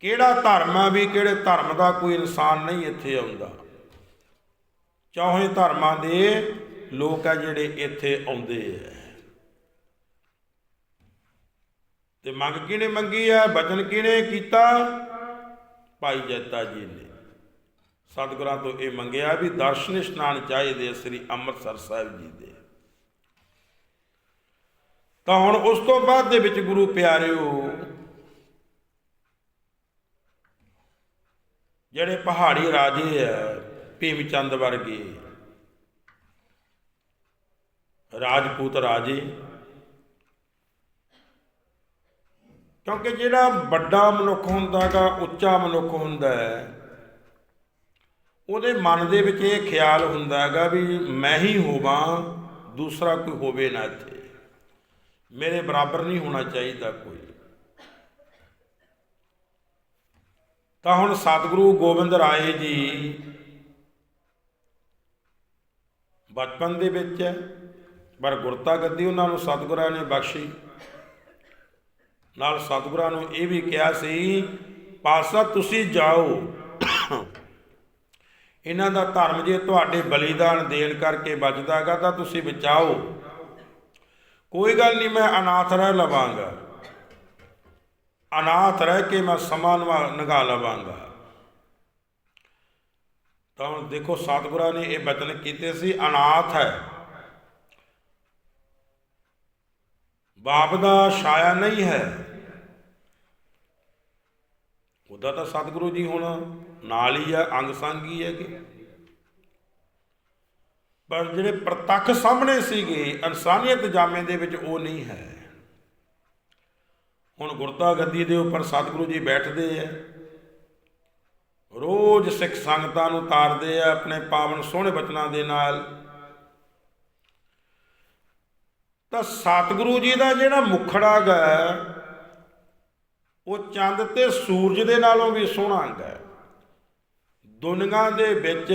ਕਿਹੜਾ ਧਰਮ ਆ ਵੀ ਕਿਹੜੇ ਧਰਮ ਦਾ ਕੋਈ ਇਨਸਾਨ ਨਹੀਂ ਇੱਥੇ ਆਉਂਦਾ? ਚਾਹੇ ਧਰਮਾਂ ਦੇ ਲੋਕ ਆ ਜਿਹੜੇ ਇੱਥੇ ਆਉਂਦੇ ਆ। ਤੇ ਮੰਗ ਕਿਹਨੇ ਮੰਗੀ ਆ? ਬਚਨ ਕਿਹਨੇ ਕੀਤਾ? ਭਾਈ ਜੈਤਾ ਜੀ ਨੇ। ਸਤਿਗੁਰਾਂ ਤੋਂ ਇਹ ਮੰਗਿਆ ਵੀ ਦਰਸ਼ਨ ਇਸ਼ਨਾਨ ਚਾਹੀਦੇ ਸ੍ਰੀ ਅੰਮ੍ਰਿਤਸਰ ਸਾਹਿਬ ਜੀ ਦੇ। ਤਾਂ ਹੁਣ ਉਸ ਤੋਂ ਬਾਅਦ ਦੇ ਵਿੱਚ ਗੁਰੂ ਪਿਆਰਿਓ, ਜਿਹੜੇ ਪਹਾੜੀ ਰਾਜੇ ਆ, ਭੀਮ ਚੰਦ ਵਰਗੇ, ਰਾਜਪੂਤ ਰਾਜੇ, ਕਿਉਂਕਿ ਜਿਹੜਾ ਵੱਡਾ ਮਨੁੱਖ ਹੁੰਦਾਗਾ ਉੱਚਾ ਮਨੁੱਖ ਹੁੰਦਾ ਹੈ, ਉਹਦੇ ਮਨ ਦੇ ਵਿੱਚ ਇਹ ਖਿਆਲ ਹੁੰਦਾ ਹੈਗਾ ਵੀ ਮੈਂ ਹੀ ਹੋਵਾਂ, ਦੂਸਰਾ ਕੋਈ ਹੋਵੇ ਨਾ ਇੱਥੇ। ਮੇਰੇ ਬਰਾਬਰ ਨਹੀਂ ਹੋਣਾ ਚਾਹੀਦਾ ਕੋਈ। ਤਾਂ ਹੁਣ ਸਤਿਗੁਰੂ ਗੋਬਿੰਦ ਰਾਏ ਜੀ ਬਚਪਨ ਦੇ ਵਿੱਚ ਹੈ, ਪਰ ਗੁਰਤਾ ਗੱਦੀ ਉਹਨਾਂ ਨੂੰ ਸਤਿਗੁਰਾਂ ਨੇ ਬਖਸ਼ੀ। ਨਾਲ ਸਤਿਗੁਰਾਂ ਨੂੰ ਇਹ ਵੀ ਕਿਹਾ ਸੀ, ਪਾਸਾ ਤੁਸੀਂ ਜਾਓ। ਇਹਨਾਂ ਦਾ ਧਰਮ ਜੇ ਤੁਹਾਡੇ ਬਲੀਦਾਨ ਦੇਣ ਕਰਕੇ ਬਚਦਾਗਾ ਤਾਂ ਤੁਸੀਂ ਬਚਾਓ। ਕੋਈ ਗੱਲ ਨਹੀਂ, ਮੈਂ ਅਨਾਥ ਰਹਿ ਲਵਾਂਗਾ। ਅਨਾਥ ਰਹਿ ਕੇ ਮੈਂ ਸਮਾਂ ਨਗਾ ਲਵਾਂਗਾ। ਤਾਂ ਹੁਣ ਦੇਖੋ, ਸਤਿਗੁਰਾਂ ਨੇ ਇਹ ਬਚਨ ਕੀਤੇ ਸੀ, ਅਨਾਥ ਹੈ। ਬਾਪ ਦਾ ਛਾਇਆ ਨਹੀਂ ਹੈ। ਉਹਦਾ ਤਾਂ ਸਤਿਗੁਰੂ ਜੀ ਹੁਣ ਨਾਲ ਹੀ ਆ, ਅੰਗ ਸੰਗ ਹੀ ਹੈ ਕਿ ਪਰ ਜਿਹੜੇ ਪ੍ਰਤੱਖ ਸਾਹਮਣੇ ਸੀਗੇ, ਇਨਸਾਨੀਅਤ ਜਾਮੇ ਦੇ ਵਿੱਚ ਉਹ ਨਹੀਂ ਹੈ। ਹੁਣ ਗੁਰਤਾ ਗੱਦੀ ਦੇ ਉੱਪਰ ਸਤਿਗੁਰੂ ਜੀ ਬੈਠਦੇ ਆ। ਰੋਜ਼ ਸਿੱਖ ਸੰਗਤਾਂ ਨੂੰ ਤਾਰਦੇ ਆ ਆਪਣੇ ਪਾਵਨ ਸੋਹਣੇ ਬਚਨਾਂ ਦੇ ਨਾਲ। ਤਾਂ ਸਤਿਗੁਰੂ ਜੀ ਦਾ ਜਿਹੜਾ ਮੁਖੜਾ ਹੈ, ਉਹ ਚੰਦ ਤੇ ਸੂਰਜ ਦੇ ਨਾਲੋਂ ਵੀ ਸੋਹਣਾ ਹੈ। ਦੁਨੀਆ ਦੇ ਵਿੱਚ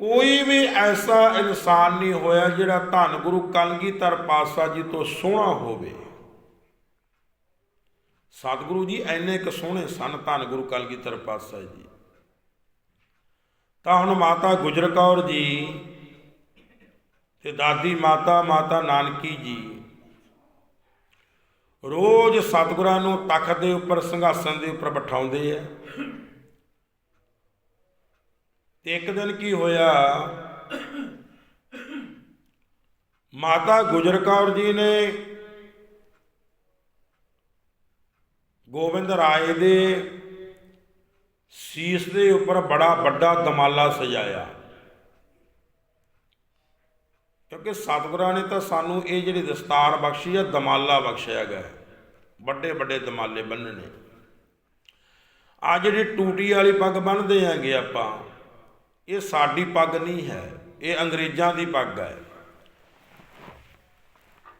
ਕੋਈ ਵੀ ਐਸਾ ਇਨਸਾਨ ਨਹੀਂ ਹੋਇਆ ਜਿਹੜਾ ਧੰਨ ਗੁਰੂ ਕਲਗੀਧਰ ਪਾਤਸ਼ਾਹ ਜੀ ਤੋਂ ਸੋਹਣਾ ਹੋਵੇ। ਸਤਿਗੁਰੂ ਜੀ ਐਨੇ ਕੁ ਸੋਹਣੇ ਸਨ ਧੰਨ ਗੁਰੂ ਕਲਗੀਧਰ ਪਾਤਸ਼ਾਹ ਜੀ। ਤਾਂ ਹੁਣ ਮਾਤਾ ਗੁਜਰ ਕੌਰ ਜੀ ਤੇ ਦਾਦੀ ਮਾਤਾ ਮਾਤਾ ਨਾਨਕੀ ਜੀ ਰੋਜ਼ ਸਤਿਗੁਰਾਂ ਨੂੰ ਤਖਤ ਦੇ ਉੱਪਰ, ਸਿੰਘਾਸਨ ਦੇ ਉੱਪਰ ਬਿਠਾਉਂਦੇ ਆ। ਤੇ ਇੱਕ ਦਿਨ ਕੀ ਹੋਇਆ? ਮਾਤਾ ਗੁਜਰ ਕੌਰ ਜੀ ਨੇ ਗੋਬਿੰਦ ਰਾਏ ਦੇ ਸੀਸ ਦੇ ਉੱਪਰ ਬੜਾ ਵੱਡਾ ਦਮਾਲਾ ਸਜਾਇਆ। ਕਿਉਂਕਿ ਸਤਿਗੁਰਾਂ ਨੇ ਤਾਂ ਸਾਨੂੰ ਇਹ ਜਿਹੜੀ ਦਸਤਾਰ ਬਖਸ਼ੀ ਆ, ਦਮਾਲਾ ਬਖਸ਼ਿਆ ਗਿਆ ਵੱਡੇ ਵੱਡੇ ਦਮਾਲੇ ਬੰਨਣੇ ਆ ਜਿਹੜੀ ਟੂਟੀ ਵਾਲੀ ਪੱਗ ਬੰਨਦੇ ਆਂਗੇ ਆਪਾਂ ਇਹ ਸਾਡੀ ਪੱਗ ਨਹੀਂ ਹੈ, ਇਹ ਅੰਗਰੇਜ਼ਾਂ ਦੀ ਪੱਗ ਹੈ।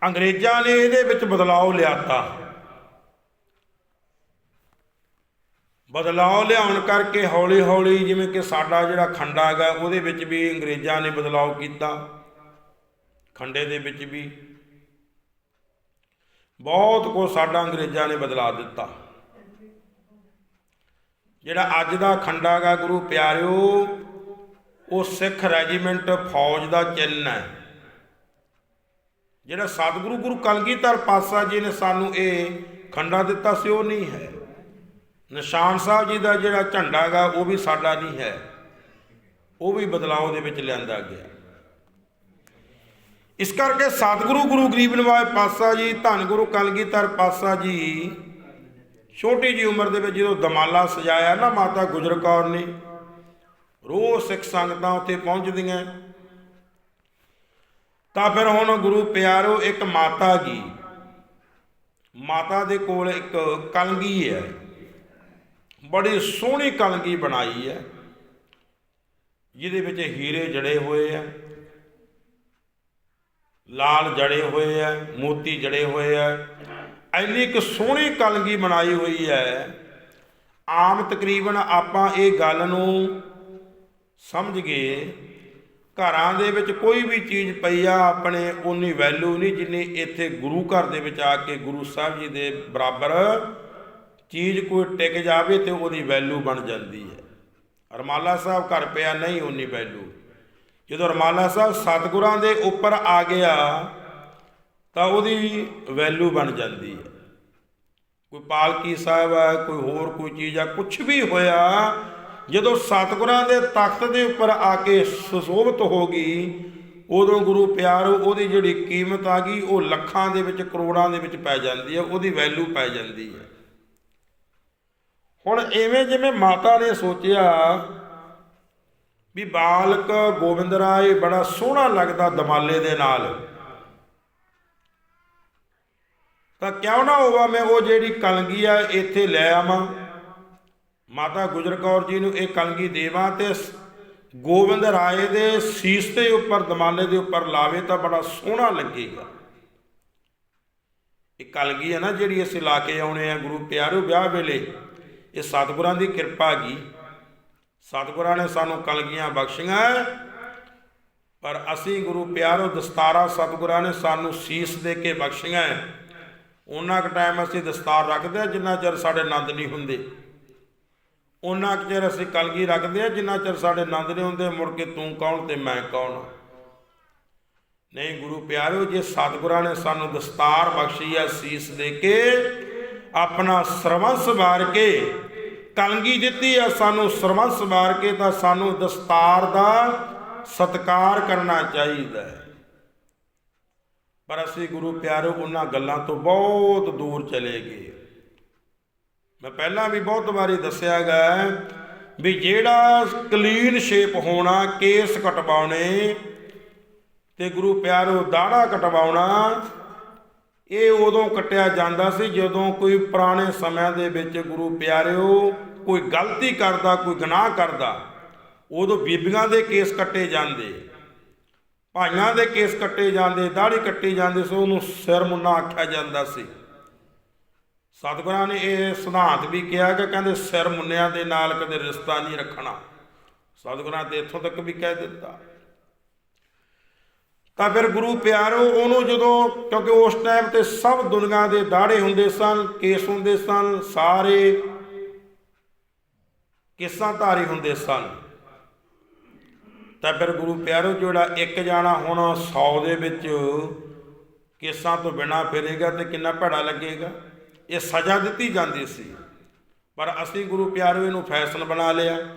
ਅੰਗਰੇਜ਼ਾਂ ਨੇ ਇਹਦੇ ਵਿੱਚ ਬਦਲਾਅ ਲਿਆਤਾ। ਬਦਲਾਅ ਲਿਆਉਣ ਕਰਕੇ ਹੌਲੀ ਹੌਲੀ ਜਿਵੇਂ ਕਿ ਸਾਡਾ ਜਿਹੜਾ ਖੰਡਾ ਹੈਗਾ, ਉਹਦੇ ਵਿੱਚ ਵੀ ਅੰਗਰੇਜ਼ਾਂ ਨੇ ਬਦਲਾਅ ਕੀਤਾ। ਖੰਡੇ ਦੇ ਵਿੱਚ ਵੀ। ਬਹੁਤ ਕੁਝ ਸਾਡਾ ਅੰਗਰੇਜ਼ਾਂ ਨੇ ਬਦਲਾ ਦਿੱਤਾ। ਜਿਹੜਾ ਅੱਜ ਦਾ ਖੰਡਾ ਹੈਗਾ ਗੁਰੂ ਪਿਆਰਿਓ ਉਹ ਸਿੱਖ ਰੈਜੀਮੈਂਟ ਫੌਜ ਦਾ ਚਿੰਨ੍ਹ ਹੈ। ਜਿਹੜਾ ਸਤਿਗੁਰੂ ਗੁਰੂ ਕਲਗੀਧਰ ਪਾਤਸ਼ਾਹ ਜੀ ਨੇ ਸਾਨੂੰ ਇਹ ਖੰਡਾ ਦਿੱਤਾ ਸੀ, ਉਹ ਨਹੀਂ ਹੈ। ਨਿਸ਼ਾਨ ਸਾਹਿਬ ਜੀ ਦਾ ਜਿਹੜਾ ਝੰਡਾ ਹੈਗਾ ਉਹ ਵੀ ਸਾਡਾ ਨਹੀਂ ਹੈ। ਉਹ ਵੀ ਬਦਲਾਅ ਦੇ ਵਿੱਚ ਲਿਆਂਦਾ ਗਿਆ। ਇਸ ਕਰਕੇ ਸਤਿਗੁਰੂ ਗੁਰੂ ਗਰੀਬ ਨਿਵਾਜ ਪਾਤਸ਼ਾਹ ਜੀ, ਧੰਨ ਗੁਰੂ ਕਲਗੀਧਰ ਪਾਤਸ਼ਾਹ ਜੀ, ਛੋਟੀ ਜੀ ਉਮਰ ਦੇ ਵਿੱਚ ਜਦੋਂ ਦਮਾਲਾ ਸਜਾਇਆ, ਨਾ ਮਾਤਾ ਗੁਜਰ ਕੌਰ ਨੇ ਰੋਜ਼ ਸਿੱਖ ਸੰਗਤਾਂ ਉੱਥੇ ਪਹੁੰਚਦੀਆਂ। ਤਾਂ ਫਿਰ ਹੁਣ ਗੁਰੂ ਪਿਆਰੋ, ਇੱਕ ਮਾਤਾ ਜੀ। ਮਾਤਾ ਦੇ ਕੋਲ ਇੱਕ ਕਲਗੀ ਹੈ। ਬੜੀ ਸੋਹਣੀ ਕਲਗੀ ਬਣਾਈ ਹੈ। ਜਿਹਦੇ ਵਿੱਚ ਹੀਰੇ ਜੜੇ ਹੋਏ ਆ। ਲਾਲ ਜੜੇ ਹੋਏ ਆ, ਮੋਤੀ ਜੜੇ ਹੋਏ ਆ। ਐਨੀ ਇੱਕ ਸੋਹਣੀ ਕਲਗੀ ਬਣਾਈ ਹੋਈ ਹੈ। ਆਮ ਤਕਰੀਬਨ ਆਪਾਂ ਇਹ ਗੱਲ ਨੂੰ ਸਮਝ ਗਏ ਘਰਾਂ ਦੇ ਵਿੱਚ ਕੋਈ ਵੀ ਚੀਜ਼ ਪਈ ਆ, ਆਪਣੇ ਉਨੀ ਵੈਲਿਊ ਨਹੀਂ ਜਿੰਨੀ ਇੱਥੇ ਗੁਰੂ ਘਰ ਦੇ ਵਿੱਚ ਆ ਕੇ ਗੁਰੂ ਸਾਹਿਬ ਜੀ ਦੇ ਬਰਾਬਰ ਚੀਜ਼ ਕੋਈ ਟਿਕ ਜਾਵੇ ਤੇ ਉਹਦੀ ਵੈਲਿਊ ਬਣ ਜਾਂਦੀ ਹੈ। ਰਮਾਲਾ ਸਾਹਿਬ ਘਰ ਪਿਆ, ਨਹੀਂ ਉਨੀ ਵੈਲਿਊ ਜਦੋਂ ਰਮਾਲਾ ਸਾਹਿਬ ਸਤਿਗੁਰਾਂ ਦੇ ਉੱਪਰ ਆ ਗਿਆ, ਤਾਂ ਉਹਦੀ ਵੈਲਿਊ ਬਣ ਜਾਂਦੀ ਹੈ। ਕੋਈ ਪਾਲਕੀ ਸਾਹਿਬ ਹੈ ਕੋਈ ਹੋਰ ਕੋਈ ਚੀਜ਼ ਆ ਕੁਝ ਵੀ ਹੋਇਆ ਜਦੋਂ ਸਤਿਗੁਰਾਂ ਦੇ ਤਖਤ ਦੇ ਉੱਪਰ ਆ ਕੇ ਸੁਸ਼ੋਭਿਤ ਹੋ ਗਈ, ਉਦੋਂ ਗੁਰੂ ਪਿਆਰੋ ਉਹਦੀ ਜਿਹੜੀ ਕੀਮਤ ਆ ਗਈ, ਉਹ ਲੱਖਾਂ ਦੇ ਵਿੱਚ, ਕਰੋੜਾਂ ਦੇ ਵਿੱਚ ਪੈ ਜਾਂਦੀ ਹੈ, ਉਹਦੀ ਵੈਲਿਊ ਪੈ ਜਾਂਦੀ ਹੈ। ਹੁਣ ਐਵੇਂ ਜਿਵੇਂ ਮਾਤਾ ਨੇ ਸੋਚਿਆ ਵੀ ਬਾਲਕ ਗੋਬਿੰਦ ਰਾਏ ਬੜਾ ਸੋਹਣਾ ਲੱਗਦਾ ਦਮਾਲੇ ਦੇ ਨਾਲ। ਤਾਂ ਕਿਉਂ ਨਾ ਹੋਵਾ ਮੈਂ ਉਹ ਜਿਹੜੀ ਕਲਗੀ ਆ, ਇੱਥੇ ਲੈ ਆਵਾਂ। ਮਾਤਾ ਗੁਜਰ ਕੌਰ ਜੀ ਨੂੰ ਇਹ ਕਲਗੀ ਦੇਵਾਂ ਤੇ ਗੋਬਿੰਦ ਰਾਏ ਦੇ ਸੀਸ ਦੇ ਉੱਪਰ, ਦਮਾਲੇ ਦੇ ਉੱਪਰ ਲਾਵੇ ਤਾਂ ਬੜਾ ਸੋਹਣਾ ਲੱਗੇਗਾ। ਇਹ ਕਲਗੀ ਹੈ ਨਾ ਜਿਹੜੀ ਅਸੀਂ ਲਾ ਕੇ ਆਉਣੇ ਆ ਗੁਰੂ ਪਿਆਰੋ ਵਿਆਹ ਵੇਲੇ, ਇਹ ਸਤਿਗੁਰਾਂ ਦੀ ਕਿਰਪਾ ਗਈ ਸਤਿਗੁਰਾਂ ਨੇ ਸਾਨੂੰ ਕਲਗੀਆਂ ਬਖਸ਼ੀਆਂ ਪਰ ਅਸੀਂ ਗੁਰੂ ਪਿਆਰੋ ਦਸਤਾਰਾ ਸਤਿਗੁਰਾਂ ਨੇ ਸਾਨੂੰ ਸੀਸ ਦੇ ਕੇ ਬਖਸ਼ੀਆਂ ਉਹਨਾਂ ਕੁ ਟਾਈਮ ਅਸੀਂ ਦਸਤਾਰ ਰੱਖਦੇ ਆ, ਜਿੰਨਾ ਚਿਰ ਸਾਡੇ ਆਨੰਦ ਨਹੀਂ ਹੁੰਦੇ। ਉਹਨਾਂ ਕੁ ਚਿਰ ਅਸੀਂ ਕਲਗੀ ਰੱਖਦੇ ਆ ਜਿੰਨਾ ਚਿਰ ਸਾਡੇ ਨੰਦ ਨੇ ਹੁੰਦੇ, ਮੁੜ ਕੇ ਤੂੰ ਕੌਣ ਤੇ ਮੈਂ ਕੌਣ ਨਹੀਂ ਗੁਰੂ ਪਿਆਰਿਓ, ਜੇ ਸਤਿਗੁਰਾਂ ਨੇ ਸਾਨੂੰ ਦਸਤਾਰ ਬਖਸ਼ੀ ਆ ਸੀਸ ਦੇ ਕੇ, ਆਪਣਾ ਸਰਵੰਸ ਵਾਰ ਕੇ, ਕਲਗੀ ਦਿੱਤੀ ਆ ਸਾਨੂੰ ਸਰਵੰਸ ਵਾਰ ਕੇ, ਤਾਂ ਸਾਨੂੰ ਦਸਤਾਰ ਦਾ ਸਤਕਾਰ ਕਰਨਾ ਚਾਹੀਦਾ ਹੈ। ਪਰ ਅਸੀਂ ਗੁਰੂ ਪਿਆਰਿਓ, ਉਹਨਾਂ ਗੱਲਾਂ ਤੋਂ ਬਹੁਤ ਦੂਰ ਚਲੇ ਗਏ। ਮੈਂ ਪਹਿਲਾਂ ਵੀ ਬਹੁਤ ਵਾਰੀ ਦੱਸਿਆ ਗਾ ਵੀ ਜਿਹੜਾ ਕਲੀਨ ਸ਼ੇਪ ਹੋਣਾ, ਕੇਸ ਕਟਵਾਉਣੇ ਤੇ ਗੁਰੂ ਪਿਆਰੋ ਦਾੜਾ ਕਟਵਾਉਣਾ, ਇਹ ਉਦੋਂ ਕੱਟਿਆ ਜਾਂਦਾ ਸੀ ਜਦੋਂ ਕੋਈ ਪੁਰਾਣੇ ਸਮਿਆਂ ਦੇ ਵਿੱਚ ਗੁਰੂ ਪਿਆਰਿਓ ਕੋਈ ਗਲਤੀ ਕਰਦਾ, ਕੋਈ ਗੁਨਾਹ ਕਰਦਾ, ਉਦੋਂ ਬੀਬੀਆਂ ਦੇ ਕੇਸ ਕੱਟੇ ਜਾਂਦੇ, ਭਾਈਆਂ ਦੇ ਕੇਸ ਕੱਟੇ ਜਾਂਦੇ, ਦਾੜੀ ਕੱਟੀ ਜਾਂਦੀ ਸੀ, ਉਹਨੂੰ ਸਿਰ ਮੁੰਨਾ ਆਖਿਆ ਜਾਂਦਾ ਸੀ। ਸਤਿਗੁਰਾਂ ਨੇ ਇਹ ਸਿਧਾਂਤ ਵੀ ਕਿਹਾ ਕਿ ਕਹਿੰਦੇ ਸਿਰ ਮੁੰਨਿਆਂ ਦੇ ਨਾਲ ਕਦੇ ਰਿਸ਼ਤਾ ਨਹੀਂ ਰੱਖਣਾ। ਸਤਿਗੁਰਾਂ ਤੇ ਇੱਥੋਂ ਤੱਕ ਵੀ ਕਹਿ ਦਿੱਤਾ। ਤਾਂ ਫਿਰ ਗੁਰੂ ਪਿਆਰੋ, ਉਹਨੂੰ ਜਦੋਂ, ਕਿਉਂਕਿ ਉਸ ਟਾਈਮ ਤੇ ਸਭ ਦੁਨੀਆ ਦੇ ਦਾੜੇ ਹੁੰਦੇ ਸਨ, ਕੇਸ ਹੁੰਦੇ ਸਨ, ਸਾਰੇ ਕਿਸਾਂ ਧਾਰੀ ਹੁੰਦੇ ਸਨ। ਤਾਂ ਫਿਰ ਗੁਰੂ ਪਿਆਰੋ ਜਿਹੜਾ ਇੱਕ ਜਾਣਾ, ਹੁਣ 100 ਦੇ ਵਿੱਚ ਕੇਸਾਂ ਤੋਂ ਬਿਨਾ ਫਿਰੇਗਾ ਤੇ ਕਿੰਨਾ ਭੜਾ ਲੱਗੇਗਾ? ਇਹ ਸਜ਼ਾ ਦਿੱਤੀ ਜਾਂਦੀ ਸੀ। ਪਰ ਅਸੀਂ ਗੁਰੂ ਪਿਆਰੇ ਨੂੰ ਫੈਸ਼ਨ ਬਣਾ ਲਿਆ।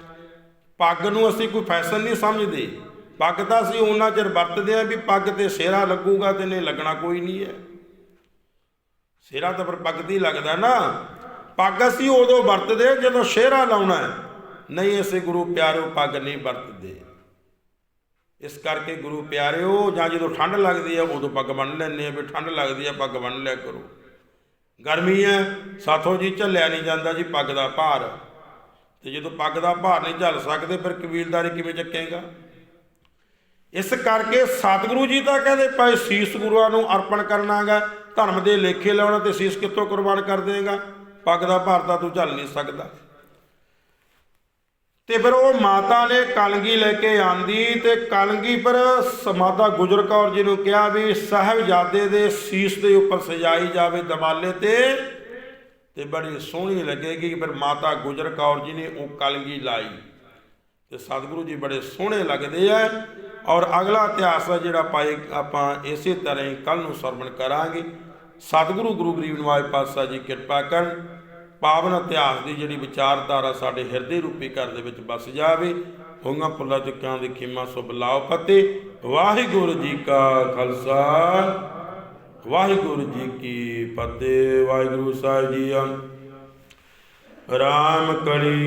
ਪੱਗ ਨੂੰ ਅਸੀਂ ਕੋਈ ਫੈਸ਼ਨ ਨਹੀਂ ਸਮਝਦੇ। ਪੱਗ ਤਾਂ ਅਸੀਂ ਉਹਨਾਂ ਚਿਰ ਵਰਤਦੇ ਆ ਵੀ ਪੱਗ ਤੇ ਸਿਹਰਾ ਲੱਗੂਗਾ ਤੇ ਨਹੀਂ ਲੱਗਣਾ ਕੋਈ ਨਹੀਂ ਹੈ। ਸਿਹਰਾ ਤਾਂ ਪਰ ਪੱਗ ਦੀ ਲੱਗਦਾ ਨਾ। ਪੱਗ ਅਸੀਂ ਉਦੋਂ ਵਰਤਦੇ ਹਾਂ ਜਦੋਂ ਸਿਹਰਾ ਲਾਉਣਾ ਹੈ। ਨਹੀਂ ਅਸੀਂ ਗੁਰੂ ਪਿਆਰਿਓ ਪੱਗ ਨਹੀਂ ਵਰਤਦੇ। ਇਸ ਕਰਕੇ ਗੁਰੂ ਪਿਆਰਿਓ, ਜਾਂ ਜਦੋਂ ਠੰਡ ਲੱਗਦੀ ਹੈ ਉਦੋਂ ਪੱਗ ਬੰਨ ਲੈਂਦੇ ਆ ਵੀ ਠੰਡ ਲੱਗਦੀ ਹੈ, ਪੱਗ ਬੰਨ ਲਿਆ ਕਰੋ। ਗਰਮੀ ਹੈ ਸਾਥੋਂ ਜੀ ਝੱਲਿਆ ਨਹੀਂ ਜਾਂਦਾ ਜੀ ਪੱਗ ਦਾ ਭਾਰ। ਤੇ ਜਦੋਂ ਪੱਗ ਦਾ ਭਾਰ ਨਹੀਂ ਝੱਲ ਸਕਦੇ, ਫਿਰ ਕਬੀਲਦਾਰੀ ਕਿਵੇਂ ਚੱਕੇਗਾ? ਇਸ ਕਰਕੇ ਸਤਿਗੁਰੂ ਜੀ ਤਾਂ ਕਹਿੰਦੇ ਭਾਈ ਸੀਸ ਗੁਰੂਆਂ ਨੂੰ ਅਰਪਣ ਕਰਨਾਗਾ, ਧਰਮ ਦੇ ਲੇਖੇ ਲਾਉਣਾ ਤੇ ਸੀਸ ਕਿੱਥੋਂ ਕੁਰਬਾਨ ਕਰ ਦੇਗਾ ਪੱਗ ਦਾ ਭਾਰ ਤਾਂ ਤੂੰ ਝੱਲ ਨਹੀਂ ਸਕਦਾ। ਤੇ ਫਿਰ ਉਹ ਮਾਤਾ ਨੇ ਕਲਗੀ ਲੈ ਕੇ ਆਂਦੀ ਤੇ ਕਲਗੀ ਪਰ ਮਾਤਾ ਗੁਜਰ ਕੌਰ ਜੀ ਨੂੰ ਕਿਹਾ ਵੀ ਸਾਹਿਬਜ਼ਾਦੇ ਦੇ ਸੀਸ ਦੇ ਉੱਪਰ ਸਜਾਈ ਜਾਵੇ ਦਮਾਲੇ ਤੇ ਤੇ ਬੜੀ ਸੋਹਣੀ ਲੱਗੇਗੀ ਫਿਰ ਮਾਤਾ ਗੁਜਰ ਕੌਰ ਜੀ ਨੇ ਉਹ ਕਲਗੀ ਲਾਈ। ਤੇ ਸਤਿਗੁਰੂ ਜੀ ਬੜੇ ਸੋਹਣੇ ਲੱਗਦੇ ਆ ਔਰ ਅਗਲਾ ਇਤਿਹਾਸ ਆ ਜਿਹੜਾ ਪਾਏ ਆਪਾਂ ਇਸੇ ਤਰ੍ਹਾਂ ਹੀ ਕੱਲ ਨੂੰ ਸਰਵਣ ਕਰਾਂਗੇ। ਸਤਿਗੁਰੂ ਗੁਰੂ ਗਰੀਬ ਨਿਵਾਜ ਪਾਤਸ਼ਾਹ ਜੀ ਕਿਰਪਾ ਕਰਨ। ਪਾਵਨ ਇਤਿਹਾਸ ਦੀ ਜਿਹੜੀ ਵਿਚਾਰਧਾਰਾ ਸਾਡੇ ਹਿਰਦੇ ਰੂਪੀ ਘਰ ਦੇ ਵਿੱਚ ਵਸ ਜਾਵੇ ਹੋਈਆਂ ਪੁੱਲਾ ਚੁੱਕਾਂ ਦੀ ਖੀਮਾ ਸੁਭ ਲਾਓ ਫਤਿਹ। ਵਾਹਿਗੁਰੂ ਜੀ ਕਾ ਖਾਲਸਾ, ਵਾਹਿਗੁਰੂ ਜੀ ਕੀ ਫਤਿਹ, ਵਾਹਿਗੁਰੂ ਸਾਹਿਬ ਜੀ ਰਾਮ ਕਲੀ